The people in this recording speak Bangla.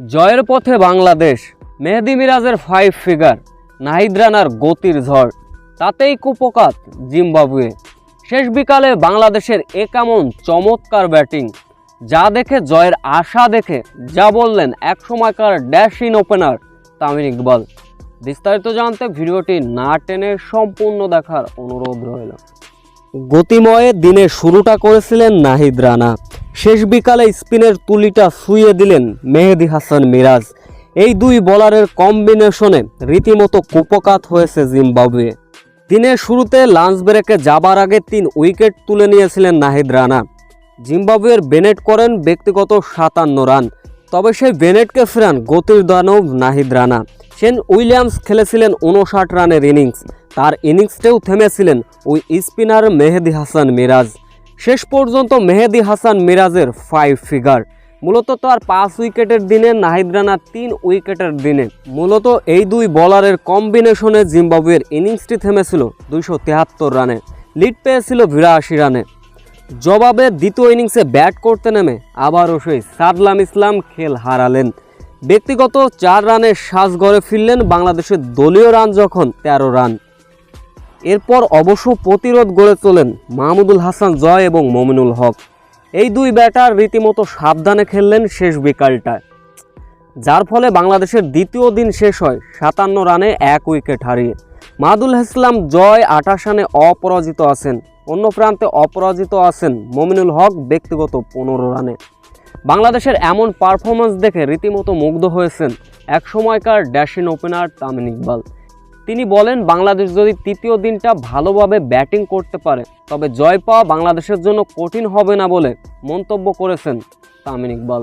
জয়ের পথে বাংলাদেশ, মেহেদি মিরাজের ফাইভ ফিগার নাহিদ রানার গতির ঝড়, তাতেই কুপকাত জিম্বাবুয়ে। শেষ বিকালে বাংলাদেশের এ কেমন চমৎকার ব্যাটিং, যা দেখে জয়ের আশা দেখে যা বললেন এক সময়কার dashing opener Tamim Iqbal. বিস্তারিত জানতে ভিডিওটি না টেনে সম্পূর্ণ দেখার অনুরোধ রইল। গতিময় দিনে শুরুটা করেছিলেন নাহিদ রানা। শেষ বিকালে স্পিনের তুলিটা ছুঁয়ে দিলেন মেহেদি হাসান মিরাজ। এই দুই বোলারের কম্বিনেশনে রীতিমতো কুপকাত হয়েছে জিম্বাবুয়ে। দিনের শুরুতে লাঞ্চ ব্রেকে যাবার আগে তিন উইকেট তুলে নিয়েছিলেন নাহিদ রানা। জিম্বাবুয়ের বেনেট করেন ব্যক্তিগত সাতান্ন রান, তবে সেই বেনেটকে ফেরান গতির দানব নাহিদ রানা। সেন উইলিয়ামস খেলেছিলেন উনষাট রানের ইনিংস তার ইনিংসটাও থেমেছিলেন ওই স্পিনার মেহেদি হাসান মিরাজ। শেষ পর্যন্ত মেহেদি হাসান মিরাজের ফাইভ ফিগার মূলত তার পাঁচ উইকেটের দিনে নাহিদ রানা তিন উইকেটের দিনে। মূলত এই দুই বলারের কম্বিনেশনে জিম্বাবুয়ের ইনিংসটি থেমেছিল দুইশো তেহাত্তর রানে। লিড পেয়েছিল বিরাশি রানে। জবাবে দ্বিতীয় ইনিংসে ব্যাট করতে নেমে আবারও সেই সাদলাম ইসলাম খেল হারালেন। ব্যক্তিগত চার রানের শ্বাস গড়ে ফিরলেন বাংলাদেশের দলীয় রান যখন তেরো রান। এরপর অবশ্য প্রতিরোধ গড়ে তোলেন মাহমুদুল হাসান জয় এবং মমিনুল হক। এই দুই ব্যাটার রীতিমতো সাবধানে খেললেন শেষ বিকালটায়। যার ফলে বাংলাদেশের দ্বিতীয় দিন শেষ হয় সাতান্ন রানে এক উইকেট হারিয়ে। মাহদুল ইসলাম জয় আঠাশ রানে অপরাজিত আছেন। অন্য প্রান্তে অপরাজিত আছেন মমিনুল হক ব্যক্তিগত পনেরো রানে। বাংলাদেশের এমন পারফরমেন্স দেখে রীতিমতো মুগ্ধ হয়েছেন এক সময়কার ড্যাশিন ওপেনার তামিম ইকবাল। তিনি বলেন, বাংলাদেশ যদি তৃতীয় দিনটা ভালোভাবে ব্যাটিং করতে পারে, তবে জয় পাওয়া বাংলাদেশের জন্য কঠিন হবে না বলে মন্তব্য করেছেন তামিন ইকবাল।